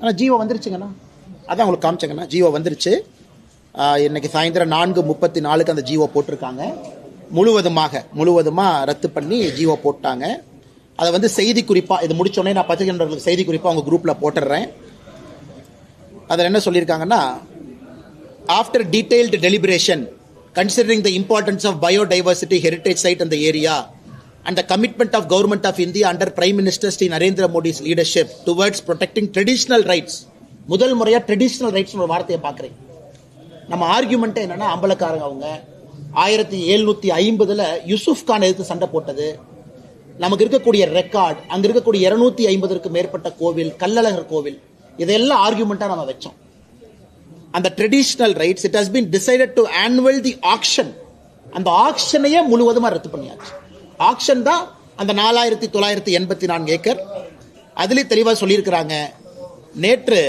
ஆனால் ஜீவோ வந்துருச்சுங்கண்ணா. அதான் உங்களுக்கு காமிச்சேங்கண்ணா. ஜீவோ வந்துருச்சு. இன்னைக்கு சாயந்தரம் நான்கு முப்பத்தி நாலுக்கு அந்த ஜீவோ போட்டிருக்காங்க. முழுவதுமாக முழுவதுமாக ரத்து பண்ணி ஜீவோ போட்டாங்க. அதை வந்து செய்தி குறிப்பாக இது முடிச்சோடனே நான் பத்திரிகை செய்தி குறிப்பாக உங்கள் குரூப்பில் போட்டுடுறேன் அதில் என்ன சொல்லியிருக்காங்கன்னா after detailed deliberation considering the importance of biodiversity heritage site அந்த area and the commitment of government of india under prime minister Sri narendra modi's leadership towards protecting traditional rights. முதல் முறையாக ட்ரெடிஷ்னல் ரைட்ஸ் ஒரு வார்த்தையை பார்க்குறேன். நம்ம ஆர்கியூமெண்ட்டே என்னென்னா அம்பலக்காரங்க அவங்க. ஆயிரத்தி எழுநூத்தி ஐம்பதுல யூசுப் கான் எதிர்த்து சண்டை போட்டது. நமக்கு இருக்கக்கூடிய ரெக்கார்ட் அங்கே இருக்கக்கூடிய இருநூத்தி ஐம்பதற்கு மேற்பட்ட கோவில் கல்லழகர் கோவில் இதையெல்லாம் ஆர்கியூமெண்ட்டாக நம்ம வச்சோம். அந்த traditional rights it has been decided to annul the action அந்த ஆக்ஷனையே முழுவதுமாக ரத்து பண்ணியாச்சு. ஆக்ஷன் தான் அந்த நாலாயிரத்தி தொள்ளாயிரத்தி எண்பத்தி நான்கு ஏக்கர். அதுலேயும் தெளிவாக சொல்லியிருக்கிறாங்க. நேற்று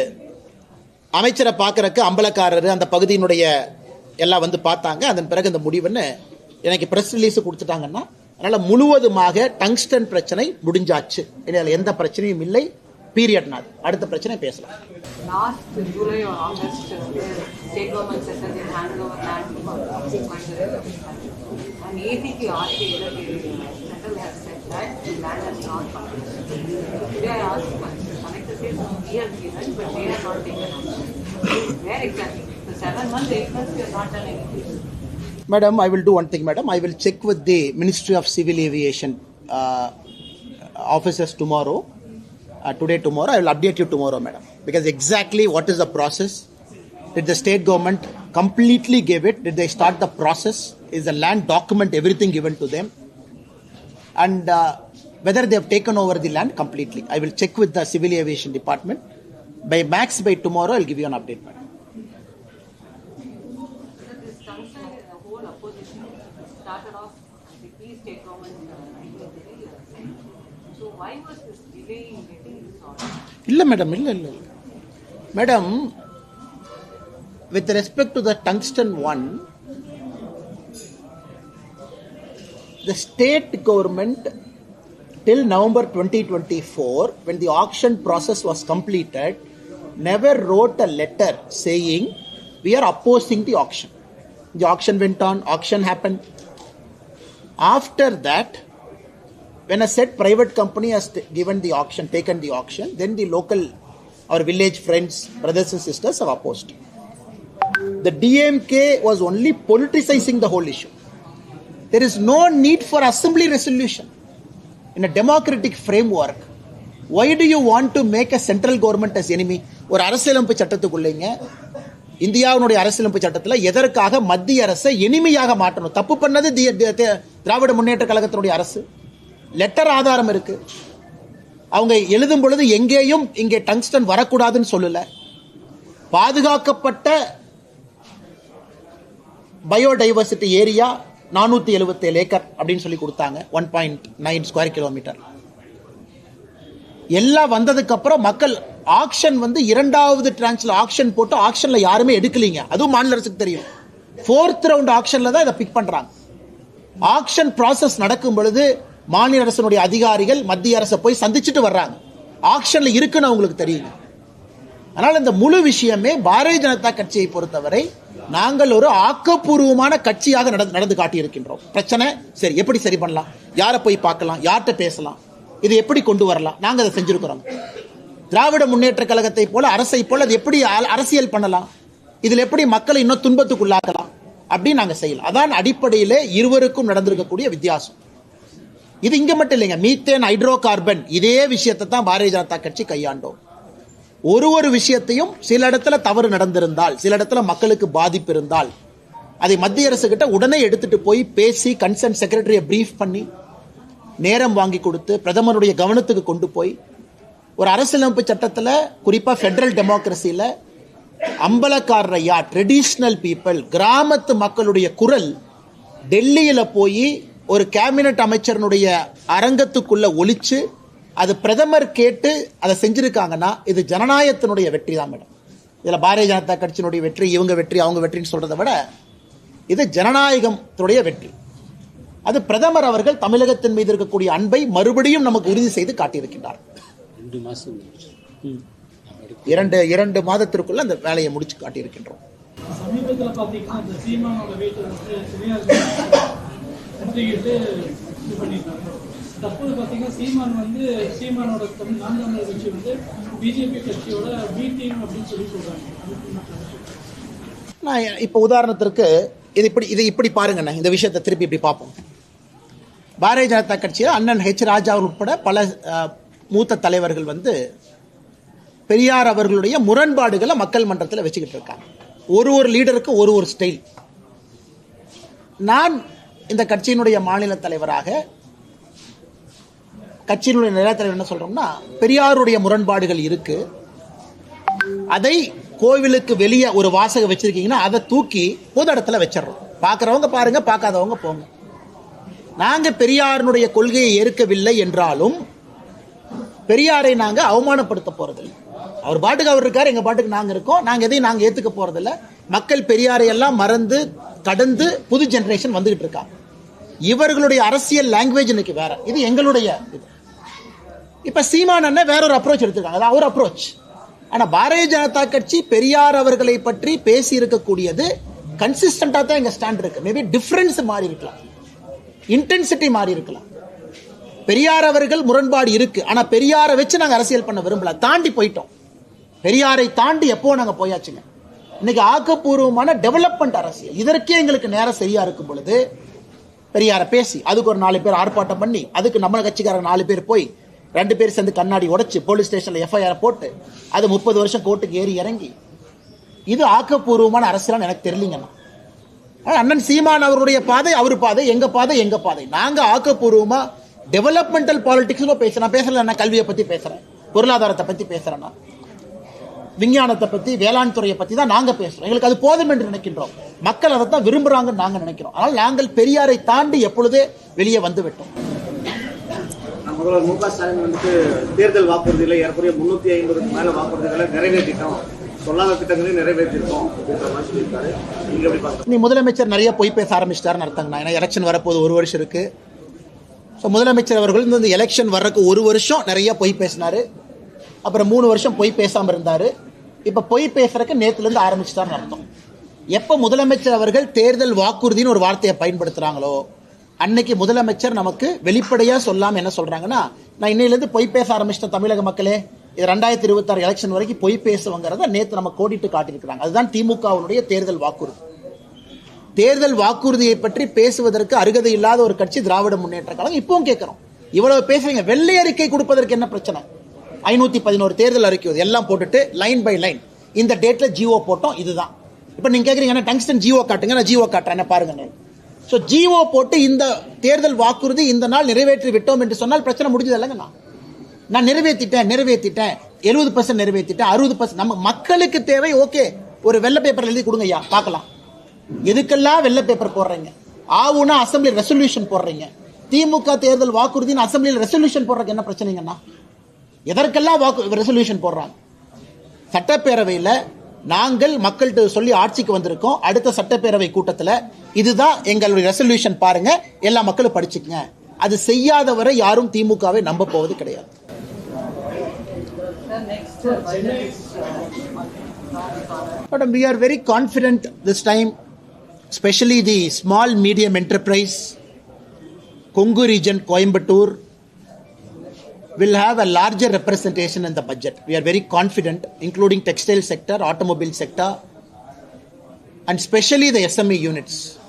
அமைச்சரை பார்க்கறக்கு அம்பலக்காரர் அந்த பகுதியினுடைய எல்லாம் வந்து பார்த்தாங்க. அதன் பிறகு இந்த முடிவுன்னு எனக்கு ப்ரெஸ் ரிலீஸ் கொடுத்துட்டாங்கன்னா அதனால் முழுவதுமாக டங்ஸ்டன் பிரச்சனை முடிஞ்சாச்சு. இதில் எந்த பிரச்சனையும் இல்லை. பீரியட் நாள் அடுத்த பிரச்சனை பேசலாம் Last July or August, uh, the state government said that they handed over land for subsequent development. And ACQ RK, central has said that the land has not come. Today I asked my connector says we have given, but they have not taken action. Where exactly? The seven months, eight months, we have not done anything. Madam, I will do one thing, madam. I will check with the Ministry of Civil Aviation uh, officers tomorrow. uh, today, tomorrow. I will update you tomorrow, madam. Because exactly what is the process? Did the state government completely give it? Did they start the process? Is the land document everything given to them? And uh, whether they have taken over the land completely. I will check with the Civil Aviation Department. By max, by tomorrow, I'll give you an update, madam. Because this junction, the whole opposition started off with the state government uh, 1983. So why was this delay in getting this order? இல்லை madam இல்லை இல்லை இல்லை madam with respect to the tungsten on the state government till November 2024, when the auction process was completed, never wrote a letter saying we are opposing the auction. The auction went on, auction happened. After that, when a said private company has t- given the auction, taken the auction, then the local or village friends, brothers and sisters have opposed. The DMK was only politicizing the whole issue. There is no need for assembly resolution. In a democratic framework, why do you want to make a central government as enemy? ஒரு அரசியலமைப்பு சட்டத்துக்குள்ளேங்க இந்தியாவினுடைய அரசியலமைப்பு சட்டத்தில் எதற்காக மத்திய அரசை எளிமையாக மாற்றணும் தப்பு பண்ணது தி- தி- தி- திராவிட முன்னேற்ற கழகத்தினுடைய அரசு லெட்டர் ஆதாரம் இருக்கு. அவங்க எழுதும் பொழுது எங்கேயும் இங்கே டங்ஸ்டன் வரக்கூடாதுன்னு சொல்லல. பாதுகாக்கப்பட்ட பயோடைவர்சிட்டி ஏரியா நானூத்தி எழுபத்தேழு ஏக்கர் அப்படின்னு சொல்லி கொடுத்தாங்க. One point nine square kilometre எல்லாம் வந்ததுக்கு அப்புறம் மக்கள் ஆக்ஷன் வந்து இரண்டாவது டிரான்ஸ்ல ஆக்ஷன் போட்டு ஆக்ஷன்ல யாருமே எடுக்கலீங்க. அதுவும் மாநில அரசுக்கு தெரியும். ஃபோர்த் ரவுண்ட் ஆக்ஷன்ல தான் இதை பிக் பண்றாங்க. ஆக்ஷன் ப்ராசஸ் நடக்கும் பொழுது மாநில அரசனுடைய அதிகாரிகள் மத்திய அரசை போய் சந்திச்சுட்டு வர்றாங்க. ஆக்ஷனில் இருக்குன்னு அவங்களுக்கு தெரியுது. அதனால இந்த முழு விஷயமே பாரதிய ஜனதா கட்சியை பொறுத்தவரை நாங்கள் ஒரு ஆக்கப்பூர்வமான கட்சியாக நடந்து நடந்து காட்டியிருக்கின்றோம். பிரச்சனை? சரி எப்படி சரி பண்ணலாம்? யாரை போய் பார்க்கலாம்? யார்கிட்ட பேசலாம்? இதை எப்படி கொண்டு வரலாம்? நாங்க அதை செஞ்சிருக்கிறோம். திராவிட முன்னேற்ற கழகத்தை போல அரசை போல அது எப்படி அரசியல் பண்ணலாம்? இதில் எப்படி மக்களை இன்னும் துன்பத்துக்குள்ளாக்கலாம்? அப்படின்னு நாங்க செய்யலாம். அதான் அடிப்படையிலே இருவருக்கும் நடந்திருக்கக்கூடிய வித்தியாசம். இது இங்க மட்டும் இல்லைங்க. மீத்தேன் ஹைட்ரோ கார்பன் இதே விஷயத்தை தான் பாரதிய ஜனதா கட்சி கையாண்டோம். ஒரு ஒரு விஷயத்தையும் சில இடத்துல தவறு நடந்திருந்தால் சில இடத்துல மக்களுக்கு பாதிப்பு இருந்தால் அதை மத்திய அரசு கிட்ட உடனே எடுத்துட்டு போய் பேசி கன்சர்ன் செக்ரட்டரியை பிரீஃப் பண்ணி நேரம் வாங்கி கொடுத்து பிரதமருடைய கவனத்துக்கு கொண்டு போய் ஒரு அரசியலமைப்பு சட்டத்தில் குறிப்பாக ஃபெடரல் டெமோக்ரஸியில் அம்பலக்காரர் ஐயா ட்ரெடிஷ்னல் பீப்புள் கிராமத்து மக்களுடைய குரல் டெல்லியில் போய் ஒரு கேபினட் அமைச்சரனுடைய அரங்கத்துக்குள்ள ஒலிச்சு அது பிரதமர் கேட்டு அதை செஞ்சிருக்காங்கன்னா இது ஜனநாயகத்தினுடைய வெற்றி தான் மேடம். இதுல பாரதிய ஜனதா கட்சியினுடைய வெற்றி இவங்க வெற்றி அவங்க வெற்றின்னு சொல்றதை விட இது ஜனநாயகத்துடைய வெற்றி. அது பிரதமர் அவர்கள் தமிழகத்தின் மீது இருக்கக்கூடிய அன்பை மறுபடியும் நமக்கு உறுதி செய்து காட்டியிருக்கின்றார். இரண்டு இரண்டு மாதத்திற்குள்ள அந்த வேலையை முடிச்சு காட்டியிருக்கின்றோம். முற்றுகிட்டு இது பண்ணியிருக்காங்க. தற்போது பார்த்தீங்கன்னா சீமான் வந்து சீமானோட தமிழ் நாம் தமிழர் கட்சி வந்து பிஜேபி கட்சியோட பி டீம் அப்படின்னு சொல்லி சொல்றாங்க. நான் இப்போ உதாரணத்திற்கு இது இப்படி இதை இப்படி பாருங்கண்ணே இந்த விஷயத்தை திருப்பி இப்படி பார்ப்போம். பாரதிய ஜனதா கட்சியில் அண்ணன் ஹெச் ராஜா உட்பட பல மூத்த தலைவர்கள் வந்து பெரியார் அவர்களுடைய முரண்பாடுகளை மக்கள் மன்றத்தில் வச்சுக்கிட்டு இருக்காங்க. ஒரு ஒரு லீடருக்கு ஒரு ஒரு ஸ்டைல் நான் இந்த கட்சியினுடைய மாநில தலைவராக கட்சியினுடைய நிலைய தலைவர் என்ன சொல்றோம்னா பெரியாருடைய முரண்பாடுகள் இருக்கு. அதை கோவிலுக்கு வெளியே ஒரு வாசகம் வச்சிருக்கீங்கன்னா அதை தூக்கி பொது இடத்துல வச்சிடறோம். பார்க்குறவங்க பாருங்க பார்க்காதவங்க போங்க. நாங்கள் பெரியாரினுடைய கொள்கையை ஏற்கவில்லை என்றாலும் பெரியாரை நாங்கள் அவமானப்படுத்த போறதில்லை. அவர் பாட்டுக்கு அவர் இருக்கார் எங்கள் பாட்டுக்கு நாங்கள் இருக்கோம். நாங்கள் எதையும் நாங்கள் ஏற்றுக்க போகிறதில்ல மக்கள் பெரியாரை எல்லாம் மறந்து கடந்து புது ஜென்ரேஷன் வந்துகிட்டு இருக்காங்க இவர்களுடைய அரசியல் லாங்குவேஜ் இன்னைக்கு வேற. இது எங்களுடைய இது. இப்ப சீமான் அண்ணன் வேற ஒரு அப்ரோச் எடுத்திருக்காங்க. அது அவர் அப்ரோச் ஆனா பாரதிய ஜனதா கட்சி பெரியார் அவர்களை பற்றி பேசி இருக்கக்கூடியது கன்சிஸ்டண்டா தான் எங்க ஸ்டாண்ட் இருக்கு. மேபி டிஃபரன்ஸ் மாறி இருக்கலாம். இன்டென்சிட்டி மாறி இருக்கலாம். பெரியார் அவர்கள் முரண்பாடு இருக்கு. ஆனா பெரியாரை வச்சு நாங்க அரசியல் பண்ண விரும்பல. தாண்டி போயிட்டோம். பெரியாரை தாண்டி எப்போ நாங்க போயாச்சுங்க. இன்னைக்கு ஆக்கப்பூர்வமான டெவலப்மெண்ட் அரசியல். இதற்கே எங்களுக்கு நேரம் சரியா இருக்கும் பொழுது பெரியார பேசி அதுக்கு ஒரு நாலு பேர் ஆர்ப்பாட்டம் பண்ணி அதுக்கு நம்ம கட்சிக்காரங்க நாலு பேர் போய் ரெண்டு பேர் சேர்ந்து கண்ணாடி உடைச்சு போலீஸ் ஸ்டேஷன்ல எஃப்ஐஆர் போட்டு அது முப்பது வருஷம் கோர்ட்டுக்கு ஏறி இறங்கி இது ஆக்கப்பூர்வமான அரசியலான்னு எனக்கு தெரியலங்கண்ணா அண்ணன் சீமான் அவருடைய பாதை அவர் பாதை எங்க பாதை எங்க பாதை. நாங்க ஆக்கப்பூர்வமா டெவலப்மெண்டல் பாலிடிக்ஸ் பேசுறேன் பேசல நான் கல்வியை பத்தி பேசுறேன். பொருளாதாரத்தை பத்தி பேசுறேன்னா விஞ்ஞானத்தை பத்தி வேளாண் துறையை பத்தி தான் நாங்க பேசுறோம். எங்களுக்கு அது போதும் என்று நினைக்கின்றோம். மக்கள் அதை தான் விரும்புறாங்கன்னு நாங்க நினைக்கிறோம். ஆனால் நாங்கள் பெரியாரை தாண்டி எப்பொழுதே வெளியே வந்து விட்டோம். நம்ம முதல்வர் மு க ஸ்டாலின் வந்துட்டு தேர்தல் வாக்குறுதியில ஏறக்குறைய முன்னூத்தி ஐம்பதுக்கு மேல வாக்குறுதிகளை நிறைவேற்றிட்டோம். சொல்லாத திட்டங்களையும் நிறைவேற்றிருக்கோம் அப்படின்ற மாதிரி சொல்லியிருக்காரு. நீங்க எப்படி பாக்குறீங்க நீ முதலமைச்சர் நிறைய பொய் பேச ஆரம்பிச்சிட்டாருன்னு அர்த்தங்கண்ணா. ஏன்னா எலெக்ஷன் வரப்போது ஒரு வருஷம் இருக்கு. ஸோ முதலமைச்சர் அவர்கள் இந்த எலெக்ஷன் வர்றதுக்கு ஒரு வருஷம் நிறைய பொய் பேசினாரு. அப்புறம் மூணு வருஷம் பொய் பேசாம இருந்தாரு. இப்ப பொய் பேசுறதுக்கு நேத்துல இருந்து ஆரம்பிச்சிட்டாருன்னு அர்த்தம். எப்ப முதலமைச்சர் அவர்கள் தேர்தல் வாக்குறுதின்னு ஒரு வார்த்தையை பயன்படுத்துறாங்களோ அன்னைக்கு முதலமைச்சர் நமக்கு வெளிப்படையா சொல்லாம என்ன சொல்றாங்கன்னா நான் இன்னையில இருந்து பொய் பேச ஆரம்பிச்சிட்டேன் தமிழக மக்களே. இது ரெண்டாயிரத்தி இருபத்தாறு எலெக்ஷன் வரைக்கும் பொய் பேசுவங்கிறத நேத்து நம்ம கோடிட்டு காட்டியிருக்கிறாங்க. அதுதான் திமுகவுடைய தேர்தல் வாக்குறுதி. தேர்தல் வாக்குறுதியை பற்றி பேசுவதற்கு அருகதை இல்லாத ஒரு கட்சி திராவிட முன்னேற்ற கழகம் இப்பவும் கேட்கிறோம். இவ்வளவு பேசுறீங்க வெள்ளை அறிக்கை கொடுப்பதற்கு என்ன பிரச்சனை? ஐநூத்தி பதினோரு தேர்தல் அறிக்கை எல்லாம் போட்டுட்டு லைன் பை லைன் இந்த டேட்ல ஜிஓ போட்டோம் இதுதான். இப்போ நீங்க கேட்குறீங்க டங்ஸ்டன் ஜியோ காட்டுங்க நான் ஜியோ காட்டுறேன் என்ன பாருங்க. ஸோ ஜிஓ போட்டு இந்த தேர்தல் வாக்குறுதி இந்த நாள் நிறைவேற்றி விட்டோம் என்று சொன்னால் பிரச்சனை முடிஞ்சது இல்லைங்க நான். நான் நிறைவேற்றிட்டேன் நிறைவேற்றிட்டேன் எழுபது பர்சன்ட் நிறைவேற்றிட்டேன் அறுபது பர்சன்ட் நம்ம மக்களுக்கு தேவை ஓகே ஒரு வெள்ளை பேப்பர் எழுதி கொடுங்க ஐயா பார்க்கலாம். எதுக்கெல்லாம் வெள்ளை பேப்பர் போடுறீங்க? ஆவுனா அசம்பிளி ரெசல்யூஷன் போடுறீங்க. திமுக தேர்தல் வாக்குறுதின்னு அசம்பிளியில் ரெசல்யூஷன் போடுறதுக்கு என்ன பிரச்சனைங்கண்ணா எதற்கெல்லாம் வாக்கு ரெசல்யூஷன் போடுறாங்க? சட்டப்பேரவையில் நாங்கள் மக்கள்கிட்ட சொல்லி ஆட்சிக்கு வந்திருக்கோம். அடுத்த சட்டப்பேரவை கூட்டத்தில் இதுதான் எங்களுடைய ரெசல்யூஷன் பாருங்க. எல்லா மக்களும் படிச்சுக்கங்க. அது செய்யாதவரை யாரும் திமுகவை நம்ப போவது கிடையாது. The we are very is this time specially the small medium enterprise Kongu region Coimbatore will have a larger representation in the budget. We are very confident, including textile sector, automobile sector, and especially the SME units.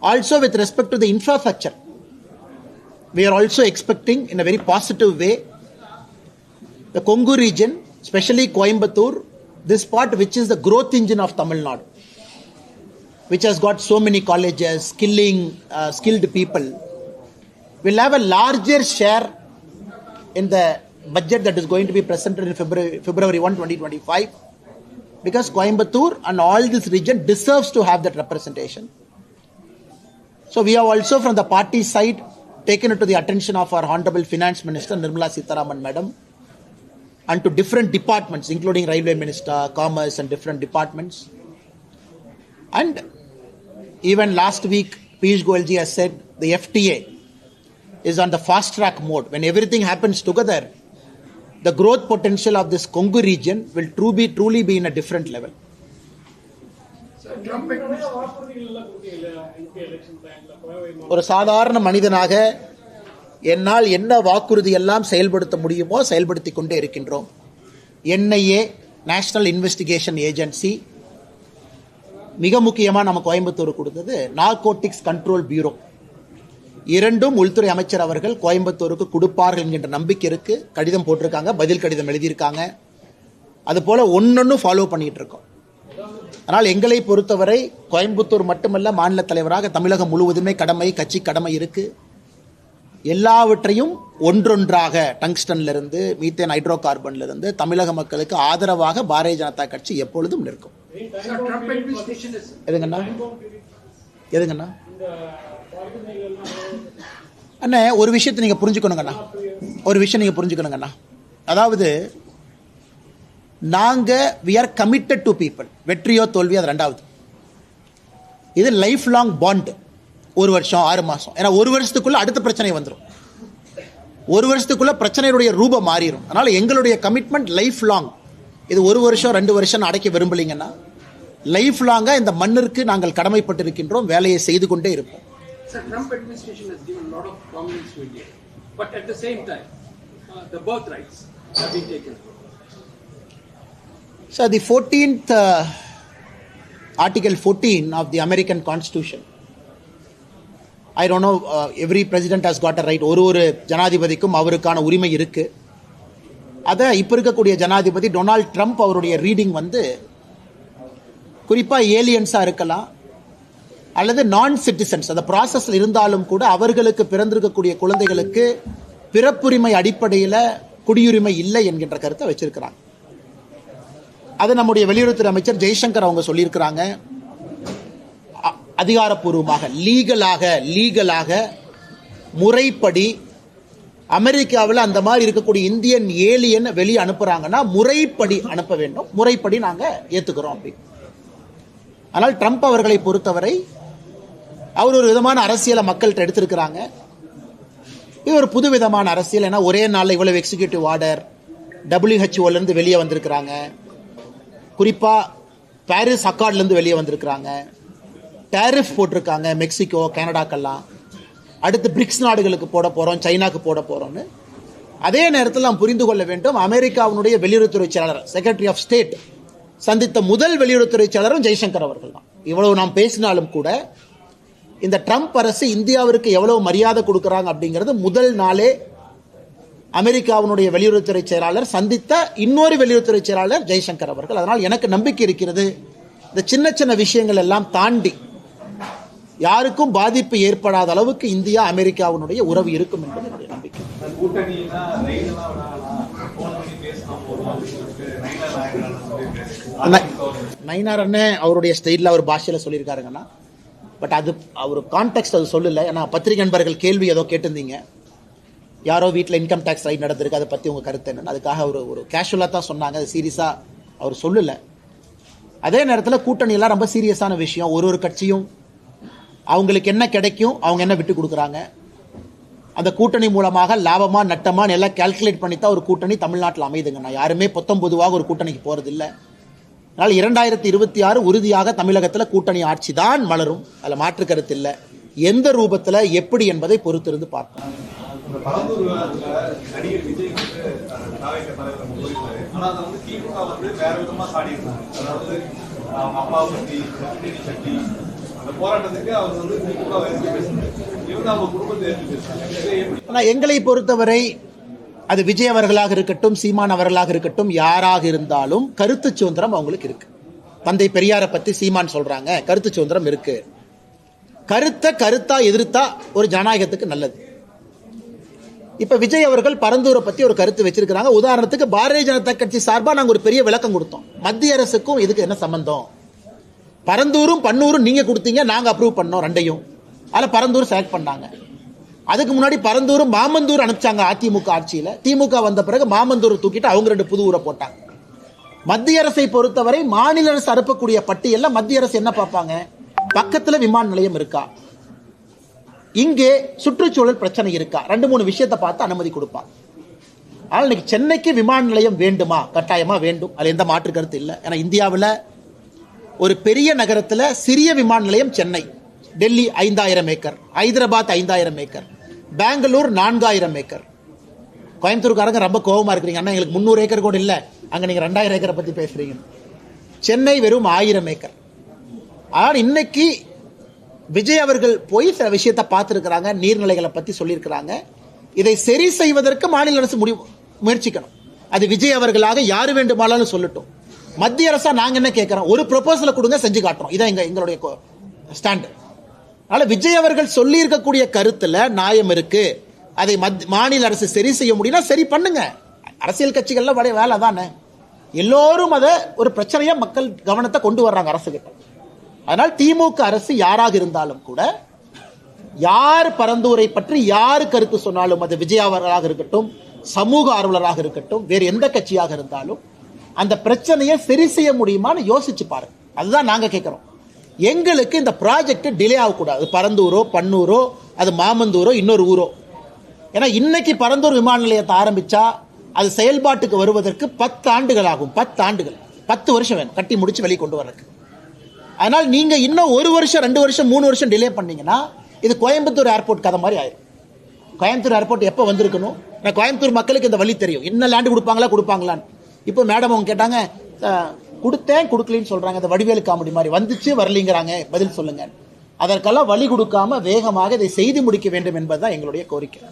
Also, with respect to the infrastructure, we are also expecting in a very positive way the Kongu region, especially Coimbatore, this part which is the growth engine of Tamil Nadu, which has got so many colleges, skilling uh, skilled people, will have a larger share in the budget that is going to be presented in February, February 1, 2025, because Coimbatore and all this region deserves to have that representation. So we have also from the party side taken it to the attention of our Honorable Finance Minister Nirmala Sitaraman Madam and to different departments, including Railway Minister, Commerce, and different departments. And even last week, Piyush Goyalji has said the FTA is on the fast track mode. When everything happens together, the growth potential of this Kongu region will true be, truly be in a different level. ஒரு சாதாரண மனிதனாக என்னால் என்ன வாக்குறுதி எல்லாம் செயல்படுத்த முடியுமோ செயல்படுத்தி கொண்டே இருக்கின்றோம் என்ஐஏ நேஷனல் இன்வெஸ்டிகேஷன் ஏஜென்சி மிக முக்கியமாக நம்ம கோயம்புத்தூர் கொடுத்தது நார்கோட்டிக்ஸ் கண்ட்ரோல் பியூரோ இரண்டும் உள்துறை அமைச்சர் அவர்கள் கோயம்புத்தூருக்கு கொடுப்பார்கள் என்கின்ற நம்பிக்கை இருக்கு. கடிதம் போட்டிருக்காங்க பதில் கடிதம் எழுதியிருக்காங்க. அது போல ஒன்னொன்னு ஃபாலோ பண்ணிட்டு இருக்கோம். ஆனால் எங்களை பொறுத்தவரை கோயம்புத்தூர் மட்டுமல்ல மாநில தலைவராக தமிழகம் முழுவதுமே கடமை கட்சி கடமை இருக்கு. எல்லாவற்றையும் ஒன்றொன்றாக டங்ஸ்டன்ல இருந்து மீத்தேன் ஹைட்ரோ கார்பன்ல இருந்து தமிழக மக்களுக்கு ஆதரவாக பாரதிய ஜனதா கட்சி எப்பொழுதும் நிற்கும். எதுங்கண்ணா? எதுங்கண்ணா? அண்ணே ஒரு விஷயத்தை நீங்கள் புரிஞ்சுக்கணுங்கண்ணா. ஒரு விஷயம் நீங்கள் புரிஞ்சுக்கணுங்கண்ணா. அதாவது நாங்கள் we are committed to people வெற்றியோ தோல்வியோ அது ரெண்டாவது. இது லைஃப் லாங் பாண்டு ஒரு வருஷம் ஆறு மாதம் ஏன்னா ஒரு வருஷத்துக்குள்ளே அடுத்த பிரச்சனை வந்துடும் ஒரு வருஷத்துக்குள்ளே பிரச்சனையுடைய ரூபம் மாறிடும் அதனால் எங்களுடைய கமிட்மெண்ட் லைஃப் லாங் இது ஒரு வருஷம் ரெண்டு வருஷம் அடைக்க விரும்பலீங்கன்னா லைஃப் லாங்காக இந்த மண்ணிற்கு நாங்கள் கடமைப்பட்டிருக்கின்றோம் வேலையை செய்து கொண்டே இருப்போம். Sir, Trump administration has given a lot of prominence to India, but at the same time, uh, the birthrights have been taken. So the 14th uh, Article 14 of the American Constitution. I don't know every president has got a right ஒரு ஒரு ஜனாதிபதிக்கும் அவருக்கான உரிமை இருக்குது அதை இப்போ இருக்கக்கூடிய ஜனாதிபதி Donald Trump அவருடைய ரீடிங் வந்து குறிப்பாக ஏலியன்ஸாக இருக்கலாம் அல்லது நான் சிட்டிசன்ஸ் அந்த ப்ராசஸில் இருந்தாலும் கூட அவர்களுக்கு பிறந்திருக்கக்கூடிய குழந்தைகளுக்கு பிறப்புரிமை அடிப்படையில் குடியுரிமை இல்லை என்கின்ற கருத்தை வச்சிருக்கிறாங்க. அது நம்முடைய வெளியுறவுத்துறை அமைச்சர் ஜெய்சங்கர் அவங்க சொல்லியிருக்கிறாங்க. அ- அதிகாரப்பூர்வமாக லீகலாக லீகலாக முறைப்படி அமெரிக்காவில் அந்த மாதிரி இருக்கக்கூடிய இந்தியன் ஏலியன் வெளியே அனுப்புறாங்கன்னா முறைப்படி அனுப்ப வேண்டும். முறைப்படி நாங்கள் ஏற்றுக்கிறோம் அப்படி. ஆனால் ட்ரம்ப் அவர்களை பொறுத்தவரை அவர் ஒரு விதமான அரசியலை மக்கள்கிட்ட எடுத்திருக்கிறாங்க. இது ஒரு புது விதமான அரசியல். ஏன்னா ஒரே நாளில் இவ்வளவு எக்ஸிகியூட்டிவ் ஆர்டர் டபிள்யூஹெச்ஓலேருந்து வெளியே வந்திருக்கிறாங்க. குறிப்பாக பாரிஸ் அக்கார்ட்லேருந்து வெளியே வந்திருக்கிறாங்க. டேரிஃப் போட்டிருக்காங்க மெக்சிகோ கனடாக்கெல்லாம். அடுத்து பிரிக்ஸ் நாடுகளுக்கு போட போகிறோம் சைனாக்கு போட போகிறோம்னு அதே நேரத்தில் நாம் புரிந்து கொள்ள வேண்டும் அமெரிக்காவினுடைய வெளியுறவுத்துறை செயலாளர் செக்ரட்டரி ஆஃப் ஸ்டேட் சந்தித்த முதல் வெளியுறவுத்துறை செயலரும் ஜெய்சங்கர் அவர்கள் தான். இவ்வளவு நாம் பேசினாலும் கூட இந்த ட்ரம்ப் அரசு இந்தியாவிற்கு எவ்வளவு மரியாதை கொடுக்கறாங்க அப்படிங்கிறது முதல் நாளே அமெரிக்காவினுடைய வெளியுறவுத்துறை செயலாளர் சந்தித்த இன்னொரு வெளியுறவுத்துறை செயலாளர் ஜெய்சங்கர் அவர்கள். அதனால் எனக்கு நம்பிக்கை இருக்கிறது. இந்த சின்ன சின்ன விஷயங்கள் எல்லாம் தாண்டி யாருக்கும் பாதிப்பு ஏற்படாத அளவுக்கு இந்தியா அமெரிக்காவினுடைய உறவு இருக்கும் என்பது என்னுடைய நம்பிக்கை. நயினார் அண்ணன் அவருடைய ஸ்டைலில் அவர் பாஷையில் சொல்லியிருக்காருங்கண்ணா. பட் அது அவர் கான்டெக்ட் அது சொல்லலை. ஏன்னா பத்திரிகை நண்பர்கள் கேள்வி ஏதோ கேட்டிருந்தீங்க. யாரோ வீட்டில் இன்கம் டேக்ஸ் ரைட் நடந்திருக்கு. அதை பற்றி உங்கள் கருத்து என்னன்னு. அதுக்காக அவர் ஒரு கேஷுவலாக தான் சொன்னாங்க. அது சீரியஸாக அவர் சொல்லலை. அதே நேரத்தில் கூட்டணியெல்லாம் ரொம்ப சீரியஸான விஷயம். ஒரு ஒரு கட்சியும் அவங்களுக்கு என்ன கிடைக்கும் அவங்க என்ன விட்டு கொடுக்குறாங்க. அந்த கூட்டணி மூலமாக லாபமாக நட்டமாக எல்லாம் கால்குலேட் பண்ணி தான் ஒரு கூட்டணி தமிழ்நாட்டில் அமைதுங்க. நான் யாருமே பொத்தம் பொதுவாக ஒரு கூட்டணிக்கு போகிறதில்லை அதனால் இரண்டாயிரத்தி இருபத்தி ஆறு உறுதியாக தமிழகத்தில் கூட்டணி ஆட்சி தான் மலரும். அதில் மாற்று கருத்து இல்லை. எந்த ரூபத்தில் எப்படி என்பதை பொறுத்திருந்து ஆனால் எங்களை பொறுத்தவரை அது விஜய் அவர்களாக இருக்கட்டும் சீமான் அவர்களாக இருக்கட்டும் யாராக இருந்தாலும் கருத்து சுதந்திரம் அவங்களுக்கு இருக்கு. தந்தை பெரியாரை பத்தி சீமான் சொல்றாங்க கருத்து சுதந்திரம் இருக்கு. கருத்தை கருத்தா எதிர்த்தா ஒரு ஜனநாயகத்துக்கு நல்லது. இப்ப விஜய் அவர்கள் பரந்தூரை பத்தி ஒரு கருத்து வச்சிருக்கிறாங்க. உதாரணத்துக்கு பாரதிய ஜனதா கட்சி சார்பா நாங்க ஒரு பெரிய விளக்கம் கொடுத்தோம். மத்திய அரசுக்கும் இதுக்கு என்ன சம்பந்தம்? பரந்தூரும் பன்னூரும் நீங்க கொடுத்தீங்க நாங்க அப்ரூவ் பண்ணோம் ரெண்டையும். அதில் பரந்தூர் செலக்ட் பண்ணாங்க. அதுக்கு முன்னாடி பரந்தூரும் மாமந்தூர் அனுப்பிச்சாங்க அதிமுக ஆட்சியில். திமுக வந்த பிறகு மாமந்தூர் தூக்கிட்டு அவங்க ரெண்டு புது ஊரை போட்டாங்க. மத்திய அரசை பொறுத்தவரை மாநில அரசு அனுப்பக்கூடிய பட்டியலில் மத்திய அரசு என்ன பார்ப்பாங்க? பக்கத்துல விமான நிலையம் இருக்கா? இங்கே சுற்றுச்சூழல் பிரச்சனை இருக்கா? ரெண்டு மூணு விஷயத்தை பார்த்து அனுமதி கொடுப்பான் ஆனால் இன்னைக்கு சென்னைக்கு விமான நிலையம் வேண்டுமா? கட்டாயமா வேண்டும். அதில் எந்த மாற்று கருத்து இல்லை. ஏன்னா இந்தியாவில் ஒரு பெரிய நகரத்தில் சிறிய விமான நிலையம் சென்னை. டெல்லி ஐந்தாயிரம் ஏக்கர். ஹைதராபாத் ஐந்தாயிரம் ஏக்கர். பெங்களூர் நான்காயிரம் ஏக்கர். கோயம்புத்தூர்காரங்க ரொம்ப கோபமாக இருக்கிறீங்க. அண்ணா எங்களுக்கு முந்நூறு ஏக்கர் கூட இல்லை. அங்கே நீங்கள் ரெண்டாயிரம் ஏக்கரை பற்றி பேசுகிறீங்க சென்னை வெறும் ஆயிரம் ஏக்கர். ஆனால் இன்னைக்கு விஜய் அவர்கள் போய் சில விஷயத்தை பார்த்துருக்குறாங்க. நீர்நிலைகளை பற்றி சொல்லியிருக்கிறாங்க. இதை சரி செய்வதற்கு மாநில அரசு முடிவு முயற்சிக்கணும். அது விஜய் அவர்களாக யார் வேண்டுமானாலும் சொல்லட்டும். மத்திய அரசா நாங்க என்ன கேட்குறோம் ஒரு ப்ரொபோசலை கொடுங்க செஞ்சு காட்டுறோம். இதான் எங்க எங்களுடைய ஸ்டாண்டு ஆனால் விஜய் அவர்கள் சொல்லி இருக்கக்கூடிய கருத்துல நியாயம் இருக்கு. அதை மத் மாநில அரசு சரி செய்ய முடியும்னா சரி பண்ணுங்க. அரசியல் கட்சிகள்லாம் வடைய வேலை தானே. எல்லோரும் அதை ஒரு பிரச்சனையா மக்கள் கவனத்தை கொண்டு வர்றாங்க அரசு கிட்ட அதனால் திமுக அரசு யாராக இருந்தாலும் கூட யார் பரந்தூரை பற்றி யார் கருத்து சொன்னாலும் அது விஜய் அவர்களாக இருக்கட்டும் சமூக ஆர்வலராக இருக்கட்டும் வேறு எந்த கட்சியாக இருந்தாலும் அந்த பிரச்சனையை சரி செய்ய முடியுமான்னு யோசிச்சு பாருங்க. அதுதான் நாங்கள் கேட்குறோம் எங்களுக்கு இந்த ப்ராஜெக்ட் டிலே ஆகக்கூடாது. பரந்தூரோ பன்னூரோ அது மாமந்தூரோ இன்னொரு ஊரோ. ஏன்னா இன்னைக்கு பரந்தூர் விமான நிலையத்தை ஆரம்பிச்சா அது செயல்பாட்டுக்கு வருவதற்கு பத்து ஆண்டுகள் ஆகும். பத்து ஆண்டுகள். பத்து வருஷம் வேணும். கட்டி முடிச்சு வெளியே கொண்டு வரக்கு அதனால் நீங்க இன்னும் ஒரு வருஷம் ரெண்டு வருஷம் மூணு வருஷம் டிலே பண்ணீங்கன்னா இது கோயம்புத்தூர் ஏர்போர்ட் கதை மாதிரி ஆயிரும். கோயம்புத்தூர் ஏர்போர்ட் எப்போ வந்திருக்கணும்? நான் கோயம்புத்தூர் மக்களுக்கு இந்த வழி தெரியும். என்ன லேண்டு கொடுப்பாங்களா கொடுப்பாங்களான்னு. இப்போ மேடம் அவங்க கேட்டாங்க கொடுத்தேன் கொடுக்கலன்னு சொல்றாங்க. அந்த வடிவேலு காமெடி மாதிரி வந்துச்சு வரலிங்கிறாங்க. பதில் சொல்லுங்க. அதற்கெல்லாம் வழி கொடுக்காம வேகமாக இதை செய்து முடிக்க வேண்டும் என்பதுதான் எங்களுடைய கோரிக்கை.